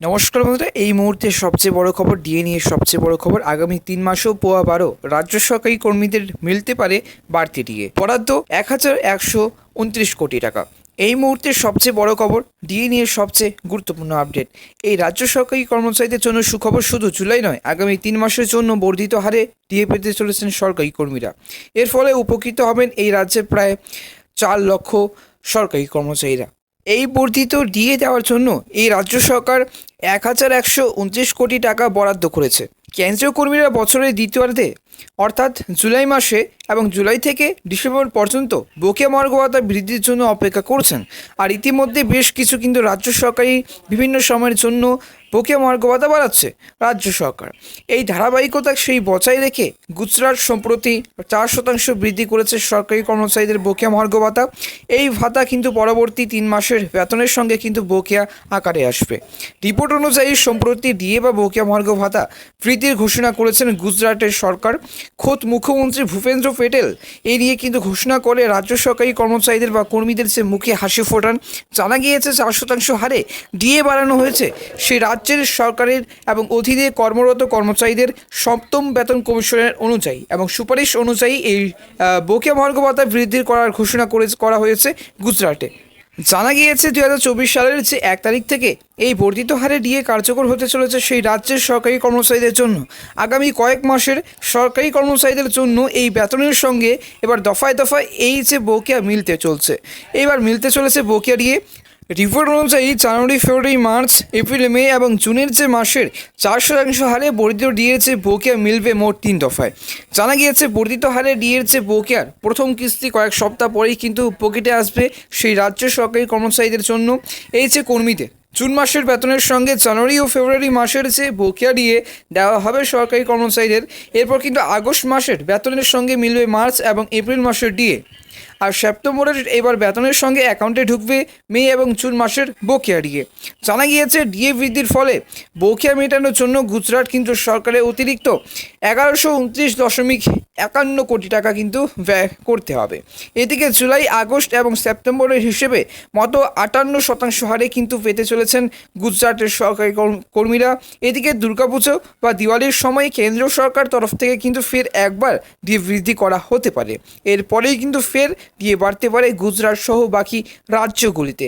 নমস্কার বন্ধুরা, এই মুহূর্তে সবচেয়ে বড় খবর ডিএ নিয়ে সবচেয়ে বড় খবর আগামী তিন মাসেও পোয়া বারো। রাজ্য সরকারি কর্মীদের মিলতে পারে বাড়তি ডিএ। বরাদ্দ এক হাজার একশো উনত্রিশ কোটি টাকা। এই মুহূর্তে সবচেয়ে বড় খবর ডিএ নিয়ে সবচেয়ে গুরুত্বপূর্ণ আপডেট। এই রাজ্য সরকারি কর্মচারীদের জন্য সুখবর শুধু জুলাই নয়, আগামী তিন মাসের জন্য বর্ধিত হারে ডিএ পেতে চলেছেন সরকারি কর্মীরা। এর ফলে উপকৃত হবেন এই রাজ্যের প্রায় চার লক্ষ সরকারি কর্মচারীরা। এই বর্ধিত ডিএ দেওয়ার জন্য এই রাজ্য সরকার এক হাজার একশো উনত্রিশ কোটি টাকা বরাদ্দ করেছে। কেন্দ্রীয় কর্মীরা বছরের দ্বিতীয়ার্ধে, অর্থাৎ জুলাই মাসে এবং জুলাই থেকে ডিসেম্বর পর্যন্ত বকেয়া মর্গ ভাতা বৃদ্ধির জন্য অপেক্ষা করছেন। আর ইতিমধ্যে বেশ কিছু কিন্তু রাজ্য সরকারই বিভিন্ন সময়ের জন্য বকেয়া মর্গ ভাতা বাড়াচ্ছে রাজ্য সরকার। এই ধারাবাহিকতা সেই বজায় রেখে গুজরাট সম্প্রতি চার শতাংশ বৃদ্ধি করেছে সরকারি কর্মচারীদের বকেয়া মর্গ ভাতা এই ভাতা কিন্তু পরবর্তী তিন মাসের বেতনের সঙ্গে কিন্তু বকেয়া আকারে আসবে। রিপোর্ট অনুযায়ী সম্প্রতি ডিএ বা বকেয়া মর্গ ভাতা বৃদ্ধির ঘোষণা করেছেন গুজরাটের সরকার। খোদ মুখ্যমন্ত্রী ভূপেন্দ্র পেটেল এই নিয়ে কিন্তু ঘোষণা করে রাজ্য সরকারি কর্মচারীদের বা কর্মীদের যে মুখে হাসি ফোটান। জানা গিয়েছে চার শতাংশ হারে ডিএ বাড়ানো হয়েছে। সেই রাজ্যের সরকারের এবং অধীনে কর্মরত কর্মচারীদের সপ্তম বেতন কমিশনের অনুযায়ী এবং সুপারিশ অনুযায়ী এই বকেয়া মর্গ ভাতা বৃদ্ধির করার ঘোষণা করে করা হয়েছে গুজরাটে। জানা গিয়েছে দুই হাজার চব্বিশ সালের যে এক তারিখ থেকে এই বর্ধিত হারে ডিএ কার্যকর হতে চলেছে সেই রাজ্যের সরকারি কর্মচারীদের জন্য। আগামী কয়েক মাসের সরকারি কর্মচারীদের জন্য এই বেতনের সঙ্গে এবার দফায় দফায় এই যে বকেয়া মিলতে চলছে। এবার মিলতে চলেছে বকেয়া ডিএ। রিপোর্ট অনুযায়ী জানুয়ারি, ফেব্রুয়ারি, মার্চ, এপ্রিল, মে এবং জুনের যে মাসের চার শতাংশ হারে বর্ধিত ডিএর যে বকেয়া মিলবে মোট তিন দফায়। জানা গিয়েছে, বর্ধিত হারে ডিএর যে বকেয়ার প্রথম কিস্তি কয়েক সপ্তাহ পরেই কিন্তু পকেটে আসবে সেই রাজ্য সরকারি কর্মচারীদের জন্য। এই যে কর্মীদের, জুন মাসের বেতনের সঙ্গে জানুয়ারি ও ফেব্রুয়ারি মাসের যে বকেয়া দিয়ে দেওয়া হবে সরকারি কর্মচারীদের, এরপর কিন্তু আগস্ট মাসের বেতনের সঙ্গে মিলবে মার্চ এবং এপ্রিল মাসের ডিএ। আর সেপ্টেম্বরের এবার বেতনের সঙ্গে অ্যাকাউন্টে ঢুকবে মে এবং জুন মাসের বকেয়া ডিএ জানা গিয়েছে, ডিএ বৃদ্ধির ফলে বকেয়া মেটানোর জন্য গুজরাট কিন্তু সরকারের অতিরিক্ত এগারোশো উনত্রিশ দশমিক একান্ন কোটি টাকা কিন্তু ব্যয় করতে হবে। এদিকে জুলাই, আগস্ট এবং সেপ্টেম্বরের হিসেবে মতো আটান্ন শতাংশ হারে কিন্তু পেতে চলেছেন গুজরাটের সরকারি কর্ম- কর্মীরা। এদিকে দুর্গাপুজো বা দিওয়ালির সময় কেন্দ্রীয় সরকার তরফ থেকে কিন্তু ফের একবার দিয়ে বৃদ্ধি করা হতে পারে। এরপরেই কিন্তু ফের দিয়ে বাড়তে পারে গুজরাট সহ বাকি রাজ্যগুলিতে।